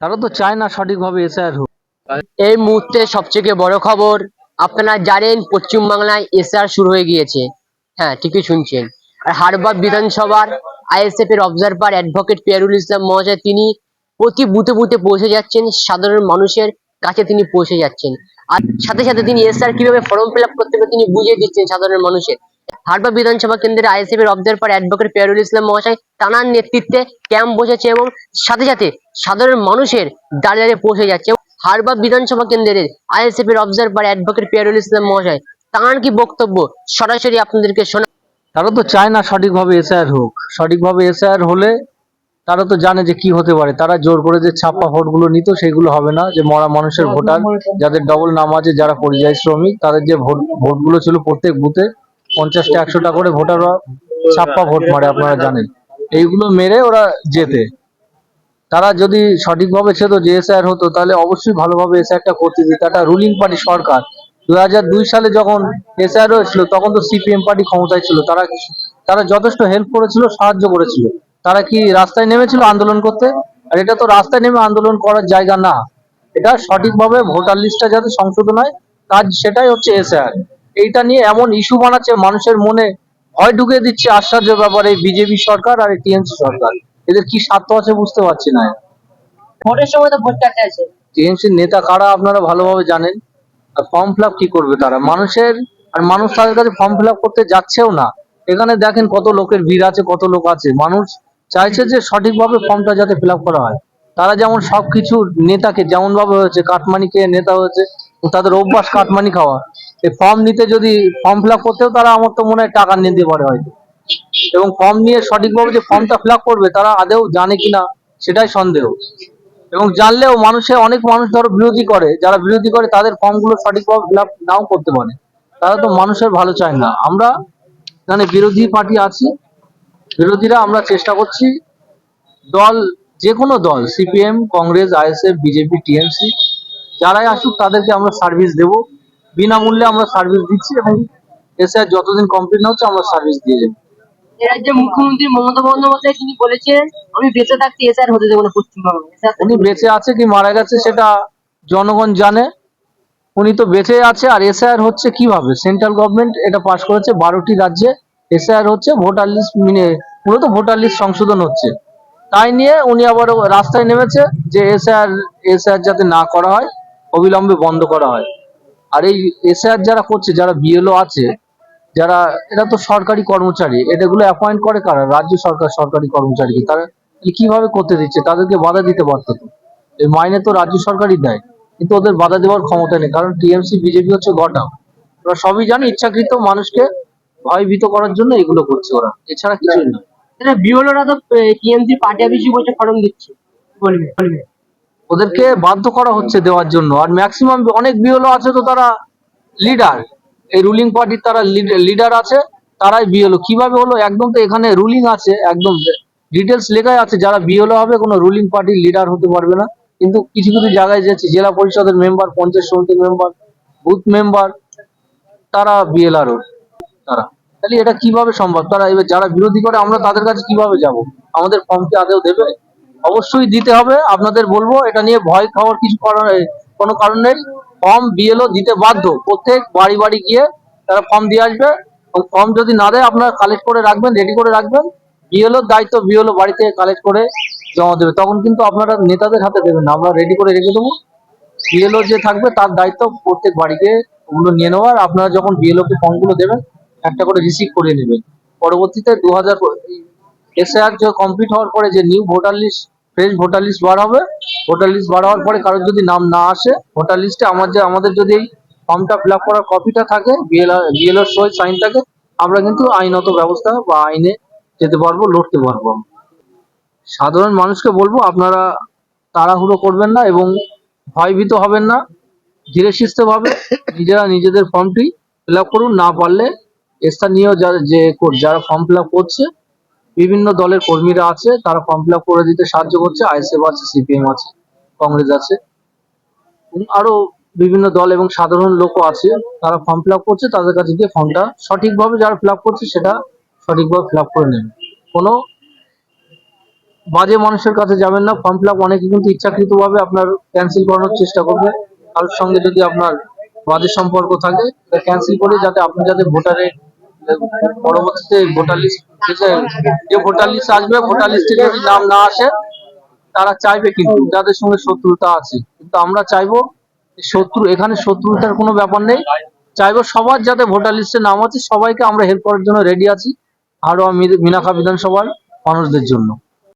তারা তো চায় না সঠিকভাবে এসআর হোক। এই মুহূর্তে সবথেকে বড় খবর, আপনারা জানেন পশ্চিমবাংলায় এসআর শুরু হয়ে গিয়েছে। হ্যাঁ ঠিকই শুনছেন। আর হারবাদ বিধানসভার আইএসএফ এর অবজারভার অ্যাডভোকেট পিয়ারুল ইসলাম মহাশয়, তিনি প্রতি বুথে বুথে পৌঁছে যাচ্ছেন, সাধারণ মানুষের কাছে তিনি পৌঁছে যাচ্ছেন। আর সাথে সাথে তিনি এসআর কীভাবে ফর্ম ফিল আপ করতে হবে তিনি বুঝিয়ে দিচ্ছেন সাধারণ মানুষের। হারবাদ বিধানসভা কেন্দ্রের আইএসএফ এর অবজারভার অ্যাডভোকেট পিয়ারুল ইসলাম মহাশয় তানার নেতৃত্বে ক্যাম্প বসেছে এবং সাথে সাথে সাধারণ মানুষের দাঁড়িয়ে দাঁড়িয়ে পৌঁছে যাচ্ছে। হারবাদ বিধানসভা কেন্দ্রের আইএসএফ এর অবজারভার অ্যাডভোকেট পিয়ারুল ইসলাম মহাশয় তাঁর কি বক্তব্য? সরাসরি আপনাদেরকে শোনা তারা তো চায় না সঠিকভাবে এসআইআর হোক। সঠিকভাবে এসআইআর হলে তারা তো জানে যে কি হতে পারে। তারা জোর করে যে ছাপ্পা ভোটগুলো নিত, সেগুলো হবে না। যে মরা মানুষের ভোটার, যাদের ডবল নাম আছে, যারা পরিযায়ী শ্রমিক, তাদের যে ভোট ভোটগুলো ছিল প্রত্যেক বুথে পঞ্চাশটা, একশোটা করে ভোটাররা ছাপ্পা ভোট মারে, আপনারা জানেন। এইগুলো মেরে ওরা যেতে তারা যদি সঠিকভাবে যে এসআইআর হতো, তাহলে অবশ্যই ভালোভাবে এসআইআরটা করতে দিত। একটা রুলিং পার্টি সরকার। দু হাজার দুই সালে যখন এসআইআর হয়েছিল তখন তো সিপিএম পার্টি ক্ষমতায় ছিল। তারা তারা যথেষ্ট হেল্প করেছিল, সাহায্য করেছিল। তারা কি রাস্তায় নেমেছিল আন্দোলন করতে? আর এটা তো রাস্তায় নেমে আন্দোলন করার জায়গা না। এটা সঠিকভাবে ভোটার লিস্টটা যাতে সংশোধন হয়, কাজ সেটাই হচ্ছে এসআইআর এইটা নিয়ে এমন ইস্যু বানাচ্ছে মানুষের মনে ভয় ঢুকিয়ে দিচ্ছে আশ্চর্য ব্যাপারে বিজেপি সরকার আর টিএমসি সরকার। এদের কি স্বার্থ আছে বুঝতে পারছি না। ভোটের সময় তো ভোট কাটতে আছে। টিএমসির নেতা কারা আপনারা ভালোভাবে জানেন। আর ফর্ম ফিল কি করবে তারা? মানুষের আর মানুষ তাদের কাছে ফর্ম ফিল করতে যাচ্ছেও না। এখানে দেখেন কত লোকের ভিড় আছে কত লোক আছে। মানুষ চাইছে যে সঠিকভাবে ফর্মটা যাতে ফিল করা হয়। তারা যেমন সবকিছু নেতাকে যেমন ভাবে হয়েছে কাটমানিকে নেতা হয়েছে তাদের অভ্যাস কাটমানি খাওয়া। এই ফর্ম নিতে যদি ফর্ম ফিল আপ করতেও তারা আমার তো মনে হয় টাকা নিতে পারে হয়তো। এবং ফর্ম নিয়ে সঠিকভাবে যে ফর্মটা ফিল করবে, তারা আদেও জানে কিনা সেটাই সন্দেহ। এবং জানলেও মানুষের অনেক মানুষ ধরো বিরোধী করে, যারা বিরোধী করে তাদের ফর্মগুলো সঠিকভাবে ফিল নাও করতে পারে। তারা তো মানুষের ভালো চায় না। আমরা এখানে বিরোধী পার্টি আছি, বিরোধীরা আমরা চেষ্টা করছি দল যে কোনো দল CPM Congress ISF BJP TMC যারাই আসুক তাদেরকে আমরা সার্ভিস দেব। বিনামূল্যে আমরা সার্ভিস দিচ্ছি এবং এসে আর যতদিন কমপ্লিট না হচ্ছে আমরা সার্ভিস দিয়ে যাব রাজ্যের মুখ্যমন্ত্রী মমতা বন্দ্যোপাধ্যায় তিনি বলেছেন আমি বেঁচে থাকতে এসআর হতে দেবো না পশ্চিমবঙ্গে উনি বেঁচে আছে কি মারা গেছে সেটা জনগণ জানে। উনি তো বেঁচে আছে আর এসআইআর হচ্ছে কীভাবে? সেন্ট্রাল গভর্নমেন্ট এটা পাশ করেছে বারোটি রাজ্যে এসআইআর হচ্ছে ভোটার লিস্ট মিনে মূলত ভোটার লিস্ট সংশোধন হচ্ছে। তাই নিয়ে উনি আবার রাস্তায় নেমেছে যে এসআইআর এসআইআর যাতে না করা হয়। অবিলম্বে বন্ধ করা হয়। আর এই এসআইআর যারা করছে, যারা বিএলও আছে, যারা এটা তো সরকারি কর্মচারী এটাগুলো অ্যাপয়েন্ট করে কারা? রাজ্য সরকার, সরকারি কর্মচারীকে। তারা কীভাবে করতে দিচ্ছে? তাদেরকে বাধা দিতে পারতো এই মাইনে তো রাজ্য সরকারই দেয়। কিন্তু ওদের বাধা দেওয়ার ক্ষমতা নেই। কারণ টিএমসি বিজেপি হচ্ছে গটা। ওরা সবই জানে, ইচ্ছাকৃত মানুষকে ভয়ভীত করার জন্য এগুলো করছে ওরা। এছাড়া কিছুই না বিওলোরা তো টিএমসি পার্টি অফিসে বসে ফর্ম দিচ্ছে। বলবে? বলবে? ওদেরকে বাধ্য করা হচ্ছে দেওয়ার জন্য। আর ম্যাক্সিমাম অনেক বিএলও আছে তো তারা লিডার এই রুলিং পার্টির তারা লিডার আছে, তারাই বিএলও কীভাবে হলো? একদম তো এখানে রুলিং আছে, একদম ডিটেলস লেখাই আছে, যারা বিএলও হবে, কোনো রুলিং পার্টির লিডার হতে পারবে না। কিন্তু কিছু কিছু জায়গায় যাচ্ছে জেলা পরিষদের মেম্বার পঞ্চায়েত সমিতির মেম্বার বুথ মেম্বার তারা বিএলআরও তারা। তাহলে এটা কীভাবে সম্ভব? তারা এবার যারা বিরোধী করে, আমরা তাদের কাছে কীভাবে যাব? আমাদের ফর্ম কি আদেও দেবে? অবশ্যই দিতে হবে। আপনাদের বলব, এটা নিয়ে ভয় খাওয়ার কিছু কোনো কারণ নেই। ফর্ম বিএলও দিতে বাধ্য। প্রত্যেক বাড়ি বাড়ি গিয়ে তারা ফর্ম দিয়ে আসবে। ফর্ম যদি না দেয়, আপনারা কালেক্ট করে রাখবেন রেডি করে রাখবেন। বিএলওর দায়িত্ব বিএলও বাড়ি থেকে কালেক্ট করে জমা দেবে। তখন কিন্তু আপনারা নেতাদের হাতে দেবেন না। আমরা রেডি করে রেখে দেবো। বিএলও যে থাকবে, তার দায়িত্ব প্রত্যেক বাড়িতে ওগুলো নিয়ে নেওয়ার। আপনারা যখন বিএলও কে ফর্মগুলো দেবেন, একটা করে রিসিভ করে নেবেন। পরবর্তীতে দু হাজার এসআর কমপ্লিট হওয়ার পরে যে new voter list fresh voter list বার হবে ভোটার লিস্ট বার হওয়ার পরে কারোর যদি নাম না আসে ভোটার লিস্টে আমার যে, আমাদের যদি এই ফর্মটা ফিল আপ করার কপিটা থাকে বিএলআর সই সাইন থাকে, আমরা কিন্তু আইনত ব্যবস্থা বা আইনে যেতে পারব, লড়তে পারব সাধারণ মানুষকে বলব, আপনারা তাড়াহুড়ো করবেন না এবং ভয়ভীত হবেন না, ধীরে সুস্থে ভাবে নিজেরা নিজেদের ফর্মটি ফিল আপ করুন, না পারলে স্থানীয় যারা যে যারা ফর্ম ফিল আপ করছে বিভিন্ন দলের কর্মীরা আছে, তারা ফর্ম ফিল করে দিতে সাহায্য করছে আইএসএফ আছে সিপিএম আছে, কংগ্রেস আছে। আরও বিভিন্ন দল এবং সাধারণ লোকও আছে, তারা ফর্ম ফিল করছে, তাদের কাছে গিয়ে ফর্মটা সঠিকভাবে যারা ফিল করছে, সেটা সঠিকভাবে ফিল করে নেবে। কোনো বাজে মানুষের কাছে যাবেন না ফর্ম ফিল অনেকে কিন্তু ইচ্ছাকৃত ভাবে আপনার ক্যান্সেল করানোর চেষ্টা করবে। কারোর সঙ্গে যদি আপনার বাজে সম্পর্ক থাকে ক্যান্সেল করে যাতে আপনি যাতে ভোটারে পরবর্তীতে ভোটার লিস্ট যে ভোটার লিস্ট আসবে ভোটার লিস্টে যদি নাম না আসে, তারা চাইবে কিন্তু যাদের সঙ্গে শত্রুতা আছে। কিন্তু আমরা চাইব শত্রু, এখানে শত্রুতার কোনো ব্যাপার নেই। চাইব সবার যাতে ভোটার লিস্টে নাম আছে, সবাইকে আমরা হেল্প করার জন্য রেডি আছি আরও মিনাখা বিধানসভার মানুষদের জন্য।